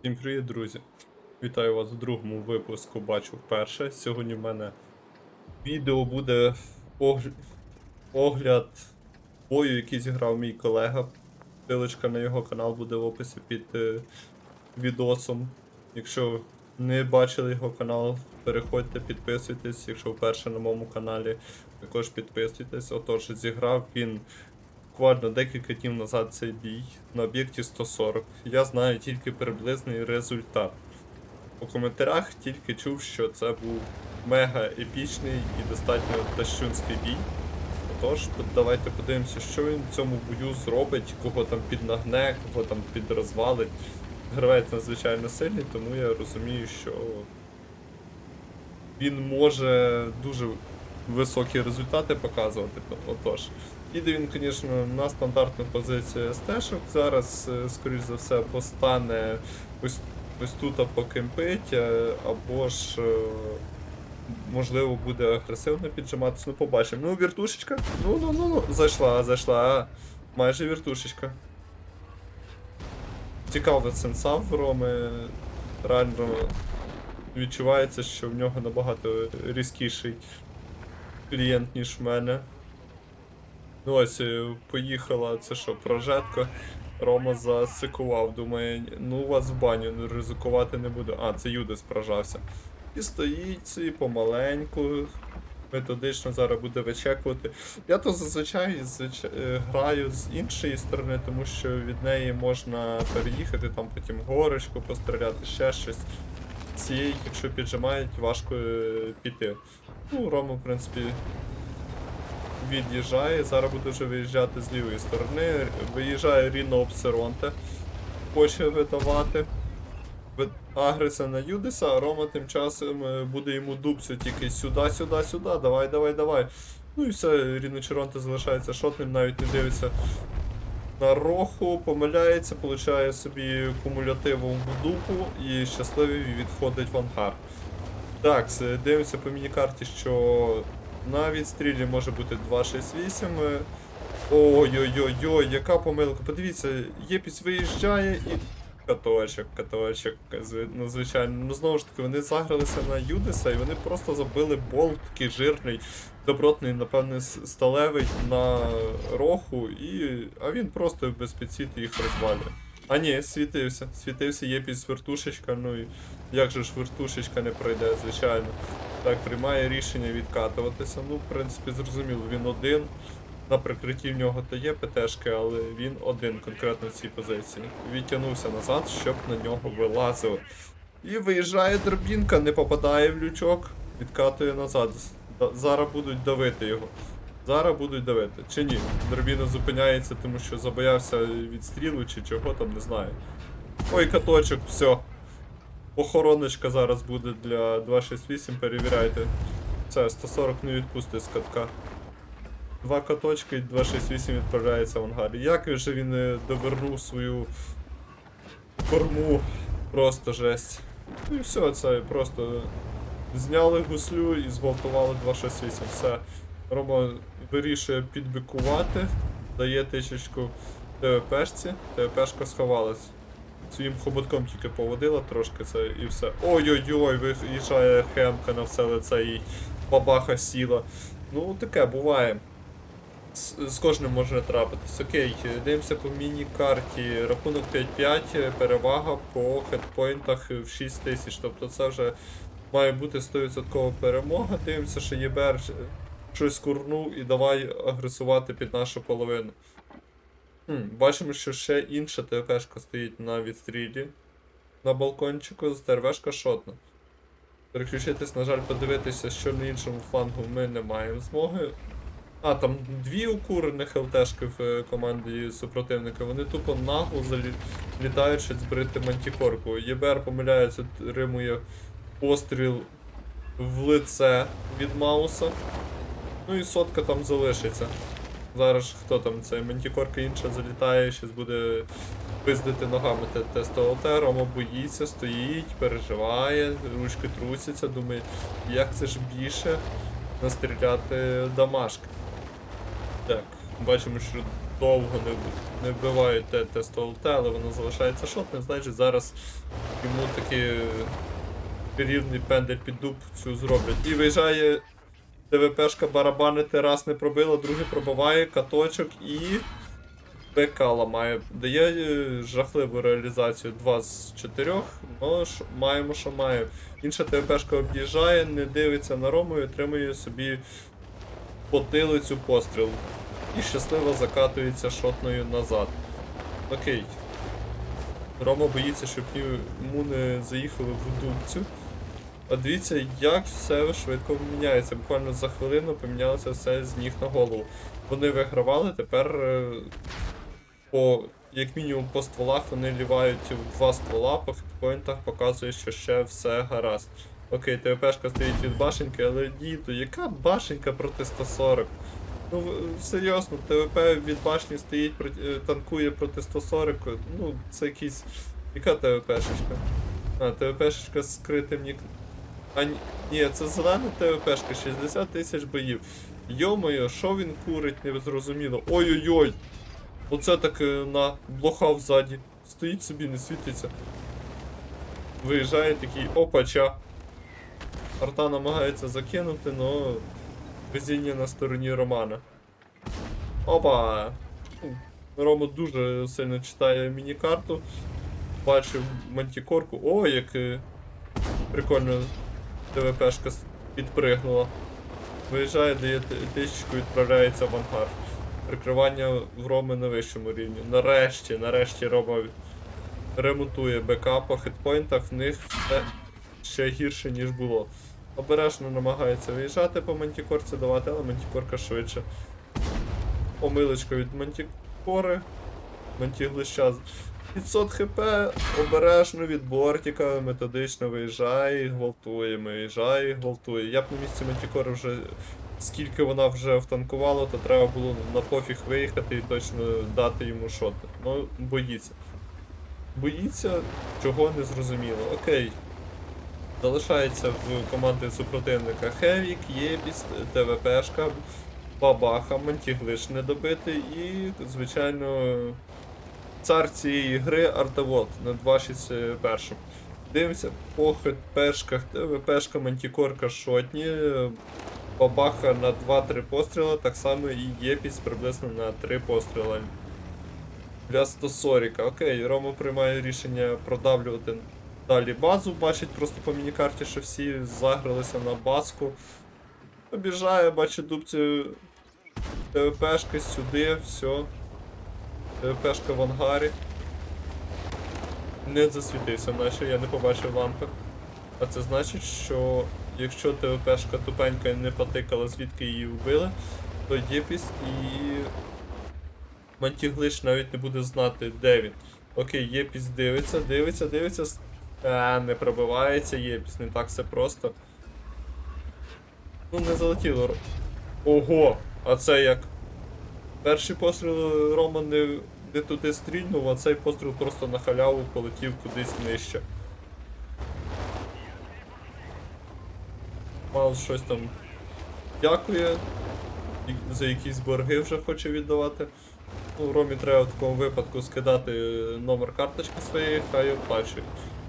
Всім привіт, друзі! Вітаю вас у другому випуску бачу вперше. Сьогодні в мене відео буде огляд бою, який зіграв мій колега. Силочка на його канал буде в описі під е, відосом. Якщо не бачили його канал, переходьте, підписуйтесь. Якщо вперше на моєму каналі, також підписуйтесь. Отож, зіграв він буквально декілька днів назад цей бій на об'єкті 140. Я знаю тільки приблизний результат. У коментарях тільки чув, що це був мега епічний і достатньо тащунський бій. Отож, давайте подивимося, що він в цьому бою зробить, кого там піднагне, кого там підрозвалить. Гравець надзвичайно сильний, тому я розумію, що він може дуже високі результати показувати. Отож, Іде він, звісно, на стандартну позицію СТ-шок. Зараз, е, скоріш за все, постане ось, ось тут покемпить, е, або ж, е, можливо, буде агресивно піджиматися. Ну, побачимо. Ну, віртушечка. Ну, ну, ну, ну. Зайшла, зайшла. Майже віртушечка. Цікаво сенса в Роми. Реально відчувається, що в нього набагато різкіший клієнт, ніж в мене. Ну ось, е, поїхала, це що, прожетка. Рома засикував, думає, ну вас в баню ризикувати не буду. А, це Юдис прожався. І стоїть собі помаленьку, методично зараз буде вичекувати. Я то зазвичай звич... е, граю з іншої сторони, тому що від неї можна переїхати, там потім горочку постріляти, ще щось. Цієї, якщо піджимають, важко е, піти. Ну, Рома, в принципі, від'їжджає. Зараз буде вже виїжджати з лівої сторони. Виїжджає Ріно Обсеронте. Хоче видавати. Ви- Агреся на Юдиса, а Рома тим часом е, буде йому дубцю тільки сюди, сюди, сюди. Давай, давай, давай. Ну і все, Ріно Черонте залишається шотним, навіть не дивиться на роху, помиляється, получає собі кумулятивом в дупу і щасливий відходить в ангар. Так, дивимося по міні-карті, що на відстрілі може бути 268. е. Ой-ой-ой-ой, яка помилка. Подивіться, Єпісь виїжджає і. Каточок, каточок, ну. Ну знову ж таки, вони загралися на Юдиса і вони просто забили болт такий жирний, добротний, напевне, сталевий на роху, і. А він просто без підсвіти їх розвалює. А ні, світився. Світився Єпісь вертушечка, ну і як же ж вертушечка не пройде, звичайно. Так, приймає рішення відкатуватися. Ну, в принципі, зрозуміло, він один. На прикритті в нього то є ПТшки, але він один конкретно в цій позиції. Відтягнувся назад, щоб на нього вилазило. І виїжджає дробінка, не попадає в лючок, відкатує назад. Зараз будуть давити його. Зараз будуть давити. Чи ні? Дробіна зупиняється, тому що забоявся відстрілу чи чого там, не знаю. Ой, каточок, все. Охороночка зараз буде для 268, перевіряйте. Це 140 не відпустить з катка. Два каточки і 268 відправляється в ангар. Як же він е, довернув свою корму, просто жесть. Ну і все, це просто зняли гуслю і зґвалтували 268. Все. Рома вирішує підбикувати, дає тисячку ТВПшці, ТВПшка сховалась. Своїм хоботком тільки поводила трошки це і все. Ой-ой-ой, виїжджає хемка на все лице і бабаха сіла. Ну, таке буває. З, з кожним може трапитись. Окей, дивимося по міні-карті. Рахунок 5-5, перевага по хедпоінтах в 6 тисяч. Тобто це вже має бути 100% перемога. Дивимося, що ЄБР щось курнув і давай агресувати під нашу половину. Бачимо, що ще інша ТПшка стоїть на відстрілі. На балкончику з ТРВшка шотна. Переключитись, на жаль, подивитися, що на іншому флангу ми не маємо змоги. А, там дві укурених ЛТшки в е, команді супротивника. Вони тупо нагло залітають щось збрити мантікорку. ЄБР помиляється, римує постріл в лице від Мауса. Ну і сотка там залишиться. Зараз хто там, це мантікорка інша залітає, щось буде пиздити ногами те- тест-ОЛТ, Рома боїться, стоїть, переживає, ручки трусяться, думає, як це ж більше настріляти дамашки. Так, бачимо, що довго не, вбивають те тестове ЛТ, але воно залишається шотним, значить зараз йому таки рівний пендель під дуб цю зроблять. І виїжджає ТВПшка барабанити, раз не пробила, другий пробиває, каточок і. БК ламає. Дає е, жахливу реалізацію 2 з 4, але маємо, що маємо. Інша ТВПшка об'їжджає, не дивиться на Рому і отримує собі потилицю постріл. І щасливо закатується шотною назад. Окей. Рома боїться, щоб йому не заїхали в дубцю. А дивіться, як все швидко міняється. Буквально за хвилину помінялося все з ніг на голову. Вони вигравали, тепер е, по, як мінімум по стволах вони лівають в два ствола, по хітпоінтах показує, що ще все гаразд. Окей, ТВПшка стоїть від башеньки, але діду, яка башенька проти 140? Ну, серйозно, ТВП від башні стоїть, е, танкує проти 140. Ну, це якийсь. Яка ТВПшечка? А, ТВПшечка з скритим нік. А ні, це зелена ТВПшка, 60 тисяч боїв. Йо-моє, що він курить, не зрозуміло. Ой-ой-ой! Оце так е, на блоха ззаді. Стоїть собі, не світиться. Виїжджає такий опача. Арта намагається закинути, но везіння на стороні Романа. Опа! Рома дуже сильно читає міні-карту. Бачив мантікорку. О, як е, прикольно ТВПшка підпригнула. Виїжджає, тисячку, відправляється в ангар. Прикривання в Роми на вищому рівні. Нарешті, нарешті Рома ремонтує БК по хитпойнтах, в них все ще гірше, ніж було. Обережно намагається виїжджати по мантікорці давати, але мантікорка швидше. Помилочка від мантікори. Мантіглища 500 хп, обережно від бортика, методично виїжджає, і гвалтує, виїжджає, і гвалтує. Я б на місці мантікори вже скільки вона вже втанкувала, то треба було на пофіг виїхати і точно дати йому шот. Ну, боїться. Боїться, чого не зрозуміло. Окей. Залишається в команди супротивника Хевік, Єбіс, ТВПшка, Бабаха, Мантіглиш недобитий і, звичайно, цар цієї гри Артавот на 261. Дивимося по хитпешках, ТВПшка, Мантікорка, Шотні, Бабаха на 2-3 постріли, так само і Єпіс приблизно на 3 постріли. Для 140. Окей, Рома приймає рішення продавлювати далі базу, бачить просто по мінікарті, що всі загралися на баску. Обіжає, бачить дубці ТВПшки сюди, все. ТВПшка в ангарі. Не засвітився, наче я не побачив лампи. А це значить, що якщо ТВПшка тупенька не потикала, звідки її вбили, то Єпіс і Мантіглиш навіть не буде знати, де він. Окей, Єпіс дивиться, дивиться, дивиться. А, не пробивається Єпіс, не так все просто. Ну, не залетіло. Ого! А це як? Перший постріл Рома не, не туди стрільнув, а цей постріл просто на халяву полетів кудись нижче. Маус щось там дякує. За якісь борги вже хоче віддавати. Ну, Ромі треба в такому випадку скидати номер карточки своєї, хай оплачує.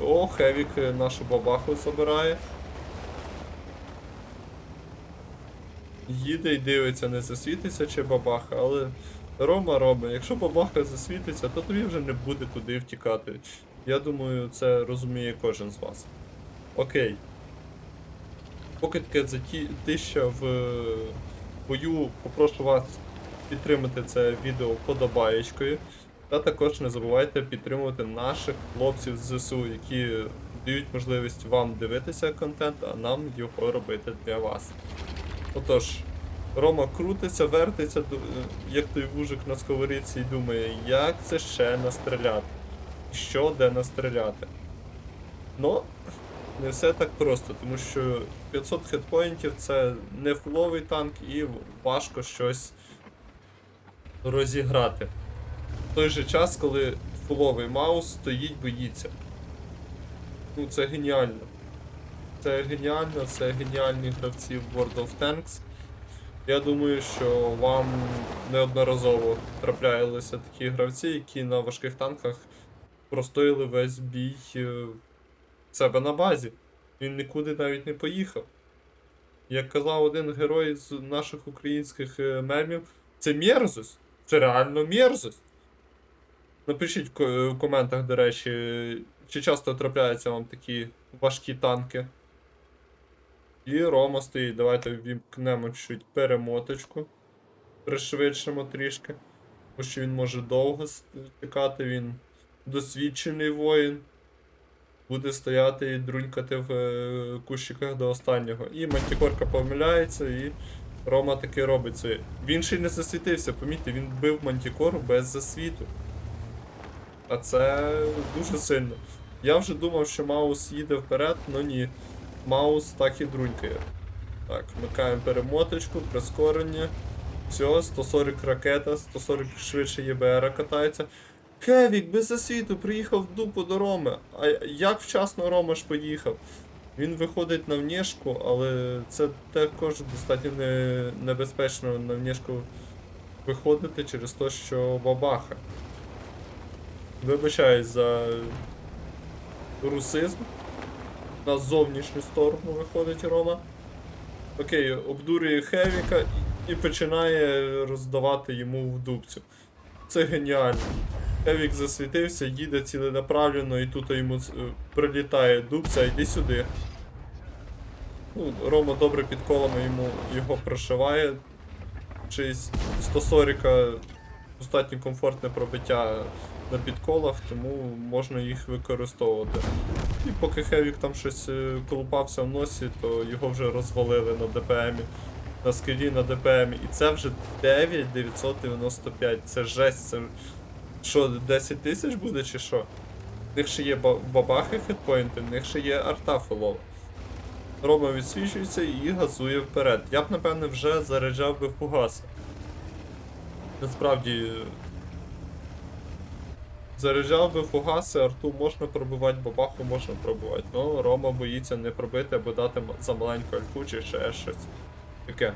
О, Хевік нашу бабаху забирає. Їде і дивиться, не засвітиться чи бабаха, але Рома Рома, якщо бабаха засвітиться, то тобі вже не буде куди втікати. Я думаю, це розуміє кожен з вас. Окей. Поки таке затища в бою, попрошу вас підтримати це відео подобаєчкою. Та також не забувайте підтримувати наших хлопців з ЗСУ, які дають можливість вам дивитися контент, а нам його робити для вас. Отож, Рома крутиться, вертиться, е, як той вужик на сковорідці і думає, як це ще настріляти? Що де настріляти? Ну, не все так просто, тому що 500 хитпоінтів це не фуловий танк і важко щось розіграти. В той же час, коли фуловий маус стоїть, боїться. Ну, це геніально. Це геніально, це геніальні гравці в World of Tanks. Я думаю, що вам неодноразово траплялися такі гравці, які на важких танках простоїли весь бій е, себе на базі. Він нікуди навіть не поїхав. Як казав один герой з наших українських е, мемів, це мерзость. Це реально мерзость. Напишіть в в коментах, до речі, чи часто трапляються вам такі важкі танки. І Рома стоїть. Давайте вімкнемо чуть перемоточку. Пришвидшимо трішки. Тому що він може довго чекати, він досвідчений воїн. Буде стояти і друнькати в е, кущиках до останнього. І мантікорка помиляється, і Рома таки робить це. Він ще й не засвітився, помітьте, він бив мантікору без засвіту. А це дуже сильно. Я вже думав, що Маус їде вперед, але ні. Маус так і друнькає. Так, вмикаємо перемоточку, прискорення. Все, 140 ракета, 140 швидше ЄБР катається. Кевік без засвіту приїхав в дупу до Роми. А як вчасно Рома ж поїхав? Він виходить на внешку, але це також достатньо не, небезпечно на внешку виходити через те, що бабаха. Вибачаюсь за русизм. На зовнішню сторону виходить Рома. Окей, обдурює Хевіка і, починає роздавати йому в дубцю. Це геніально. Хевік засвітився, їде ціленаправленно, і тут йому е, прилітає дубця, йди сюди. Ну, Рома добре під колами йому його прошиває. Чись 140 достатньо комфортне пробиття на підколах, тому можна їх використовувати. І поки Хевік там щось е, колупався в носі, то його вже розвалили на ДПМі. На скелі на ДПМі. І це вже 9995. Це жесть, це що, 10 тисяч буде чи що? В них ще є бабахи хитпоінти, в них ще є арта фолова. Рома відсвічується і газує вперед. Я б, напевне, вже заряджав би фугаси. Насправді. Заряджав би фугаси, арту можна пробивати, бабаху можна пробивати. Ну, Рома боїться не пробити або дати за маленьку альфу чи ще щось. Таке.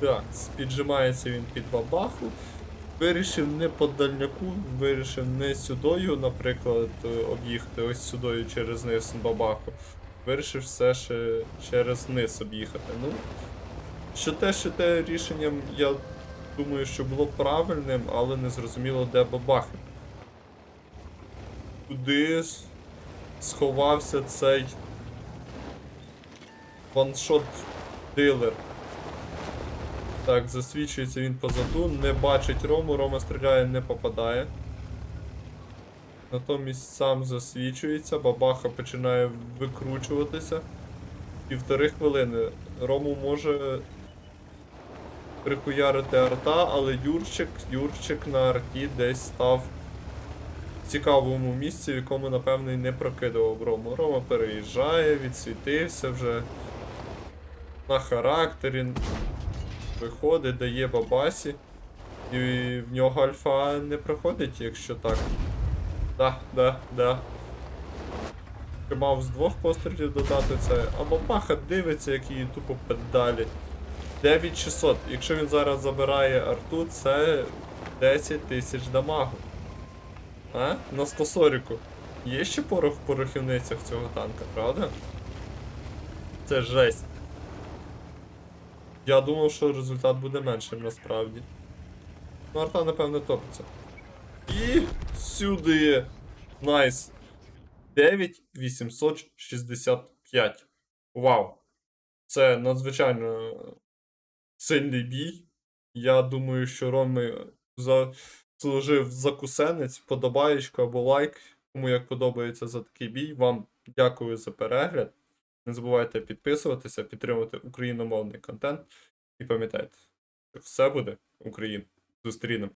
Так, піджимається він під бабаху. Вирішив не по дальняку, вирішив не сюдою, наприклад, об'їхати ось сюдою через низ бабаху. Вирішив все ще через низ об'їхати. Ну, що те, що те рішенням, я думаю, що було правильним, але не зрозуміло, де бабахи. Куди сховався цей ваншот дилер. Так, засвічується він позаду, не бачить Рому, Рома стріляє, не попадає. Натомість сам засвічується, бабаха починає викручуватися. Півтори хвилини. Рому може прихуярити арта, але Юрчик, Юрчик на арті десь став в цікавому місці, в якому, напевно, і не прокидував Рому. Рома переїжджає, відсвітився вже на характері. Виходить, дає бабасі. І в нього альфа не проходить, якщо так. Да, да, да. Чи Мав з двох пострілів додати це. А бабаха дивиться, як її тупо педалі. 9600. Якщо він зараз забирає арту, це 10 тисяч дамагу. А? На 140. Є ще порох в порохівницях цього танка, правда? Це жесть. Я думав, що результат буде меншим насправді. Ну, арта, напевне, топиться. І сюди. Найс. 9865. Вау. Це надзвичайно сильний бій. Я думаю, що Роми заслужив закусенець, подобаєчку або лайк. Кому як подобається за такий бій. Вам дякую за перегляд. Не забувайте підписуватися, підтримувати україномовний контент. І пам'ятайте, що все буде Україна. Зустрінемо.